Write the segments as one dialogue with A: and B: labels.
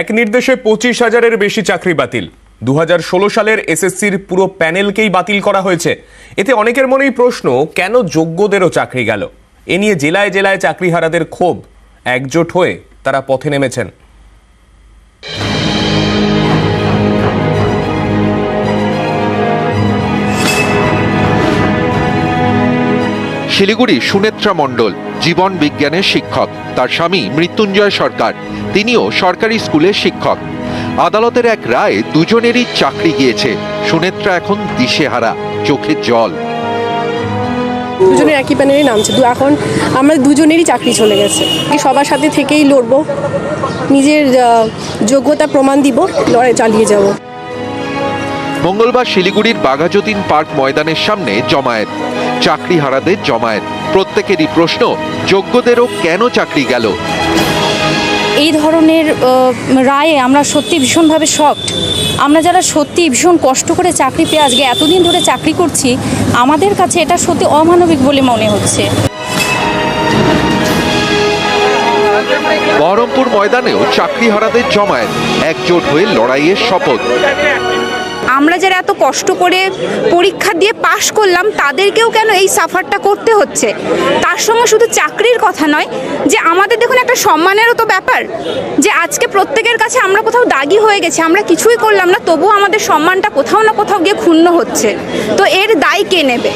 A: এক নির্দেশে পঁচিশ হাজারের বেশি চাকরি বাতিল। দু হাজার ষোলো সালের এসএসসির পুরো প্যানেলকেই বাতিল করা হয়েছে। এতে অনেকের মনেই প্রশ্ন, কেন যোগ্যদেরও চাকরি গেল? এ নিয়ে জেলায় জেলায় চাকরিহারাদের ক্ষোভ। একজোট হয়ে তারা পথে নেমেছেন।
B: শিলিগুড়ি সুনেত্রা মণ্ডল জীবন বিজ্ঞানের শিক্ষক তার স্বামী মৃত্যুঞ্জয় সরকার তিনিও সরকারি স্কুলের শিক্ষক। আদালতের এক রায়ে দুজনেরই চাকরি গিয়েছে সুনেত্রা এখন দিশেহারা চোখে জল।
C: দুজনের একই প্যানেলই নামছে এখন আমরা দুজনেরই চাকরি চলে গেছে। সবার সাথে থেকেই লড়বো? নিজের যোগ্যতা প্রমাণ দিব লড়াই চালিয়ে যাব।
B: মঙ্গলবার শিলিগুড়ির বাঘাযতীন পার্ক ময়দানের সামনে জমায়েত। চাকরিহারাদের জমায়েত। প্রত্যেকেরই প্রশ্ন যোগ্যদেরও কেন চাকরি গেল?
D: এই ধরনের রায়ে আমরা সত্যি ভীষণভাবে শকড আমরা যারা সত্যি ভীষণ কষ্ট করে চাকরি পেয়ে আজকে এতদিন ধরে চাকরি করছি আমাদের কাছে এটা সত্যি অমানবিক বলে মনে হচ্ছে।
B: বহরমপুর ময়দানেও চাকরিহারাদের জমায়েত একজোট হয়ে লড়াইয়ের শপথ।
E: আমরা যারা এত কষ্ট করে পরীক্ষা দিয়ে পাশ করলাম, তাদেরকেও কেন এই সাফারটা করতে হচ্ছে? তার সঙ্গে শুধু চাকরির কথা নয়, যে আমাদের দেখুন একটা সম্মানেরও তো ব্যাপার, যে আজকে প্রত্যেকের কাছে আমরা কোথাও দাগি হয়ে গেছে, আমরা কিছুই করলাম না, তবুও আমাদের সম্মানটা কোথাও না কোথাও গিয়ে ক্ষুণ্ণ হচ্ছে। তো এর দায় কে নেবে?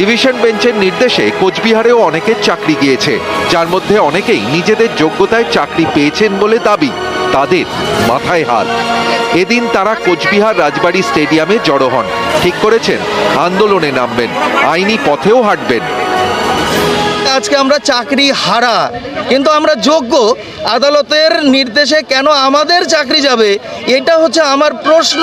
B: ডিভিশন বেঞ্চের নির্দেশে কোচবিহারেও অনেকের চাকরি গিয়েছে, যার মধ্যে অনেকেই নিজেদের যোগ্যতায় চাকরি পেয়েছেন বলে দাবি, তাদের মাথায় হাত। এদিন তারা কোচবিহার রাজবাড়ী স্টেডিয়ামে জড়ো হন। ঠিক করেছেন, আন্দোলনে নামবেন, আইনি পথেও হাঁটবেন।
F: আজকে আমরা চাকরি হারা। কিন্তু আমরা যোগ্য, আদালতের নির্দেশে কেন আমাদের চাকরি যাবে? এটা হচ্ছে আমার প্রশ্ন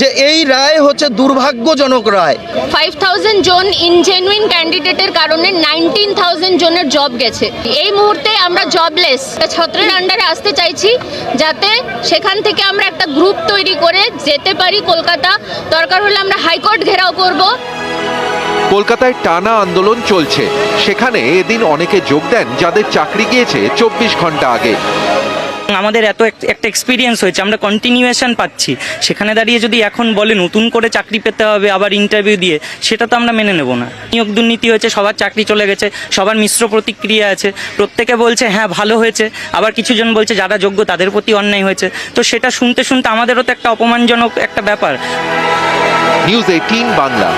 F: যে এই রায় হচ্ছে দুর্ভাগ্যজনক রায়।
G: ফাইভ থাউজেন্ড জন ইনজেনুইন ক্যান্ডিডেটের কারণে নাইনটিন থাউজেন্ড জনের জব গেছে। এই মুহূর্তে আমরা জবলেস ছত্রের আন্ডারে আসতে চাইছি যাতে সেখান থেকে আমরা একটা গ্রুপ তৈরি করে যেতে পারি কলকাতা। দরকার হলে আমরা হাইকোর্ট ঘেরাও করব।
B: কলকাতায় টানা আন্দোলন চলছে। সেখানে এদিন অনেকে যোগ দেন যাদের চাকরি গিয়েছে চব্বিশ ঘণ্টা আগে।
H: আমাদের এত এক- একটা এক্সপিরিয়েন্স হয়েছে আমরা কন্টিনিউয়েশন পাচ্ছি। সেখানে দাঁড়িয়ে যদি এখন বলে নতুন করে চাকরি পেতে হবে আবার ইন্টারভিউ দিয়ে সেটা তো আমরা মেনে নেব না। নিয়োগ দুর্নীতি হয়েছে সবার চাকরি চলে গেছে সবার মিশ্র প্রতিক্রিয়া আছে। প্রত্যেকে বলছে হ্যাঁ ভালো হয়েছে। আবার কিছুজন বলছে যারা যোগ্য তাদের প্রতি অন্যায় হয়েছে। তো সেটা শুনতে শুনতে আমাদেরও তো একটা অপমানজনক একটা ব্যাপার।
B: News eighteen Bangla.